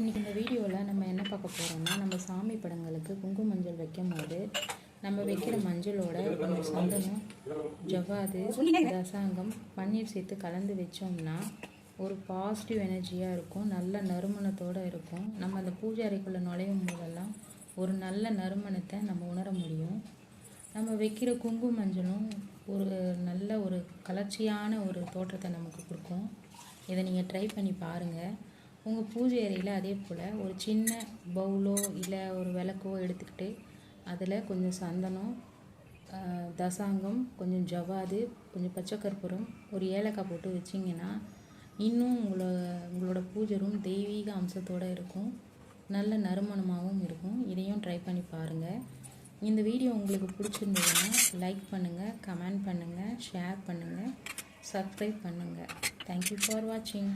இன்றைக்கி இந்த வீடியோவில் நம்ம என்ன பார்க்க போகிறோம்னா நம்ம சாமி படங்களுக்கு குங்கு மஞ்சள் வைக்கும் போது நம்ம வைக்கிற மஞ்சளோட கொஞ்சம் சந்தனம் ஜவ்வாது ரசாங்கம் பன்னீர் சேர்த்து கலந்து வச்சோம்னா ஒரு பாசிட்டிவ் எனர்ஜியாக இருக்கும் நல்ல நறுமணத்தோடு இருக்கும். நம்ம அந்த பூஜை அறைக்குள்ளே நுழையும் போதெல்லாம் ஒரு நல்ல நறுமணத்தை நம்ம உணர முடியும். நம்ம வைக்கிற குங்கு மஞ்சளும் ஒரு நல்ல ஒரு கலர்ச்சியான ஒரு தோற்றத்தை நமக்கு கொடுக்கும். இதை நீங்கள் ட்ரை பண்ணி பாருங்கள் உங்கள் பூஜை அறையில் அதே போல் ஒரு சின்ன பவுலோ இல்லை ஒரு விளக்கோ எடுத்துக்கிட்டு அதில் கொஞ்சம் சந்தனம் தசாங்கம் கொஞ்சம் ஜவ்வாது கொஞ்சம் பச்சை கற்பூரம் ஒரு ஏலக்காய் போட்டு வச்சிங்கன்னா இன்னும் உங்களோட உங்களோட பூஜை ரூம் தெய்வீக அம்சத்தோடு இருக்கும். நல்ல நறுமணமாகவும் இருக்கும். இதையும் ட்ரை பண்ணி பாருங்கள் இந்த வீடியோ உங்களுக்கு பிடிச்சிருந்ததுன்னா லைக் பண்ணுங்கள் கமெண்ட் பண்ணுங்கள் ஷேர் பண்ணுங்கள் சப்ஸ்கிரைப் பண்ணுங்கள் தேங்க்யூ ஃபார் வாட்சிங்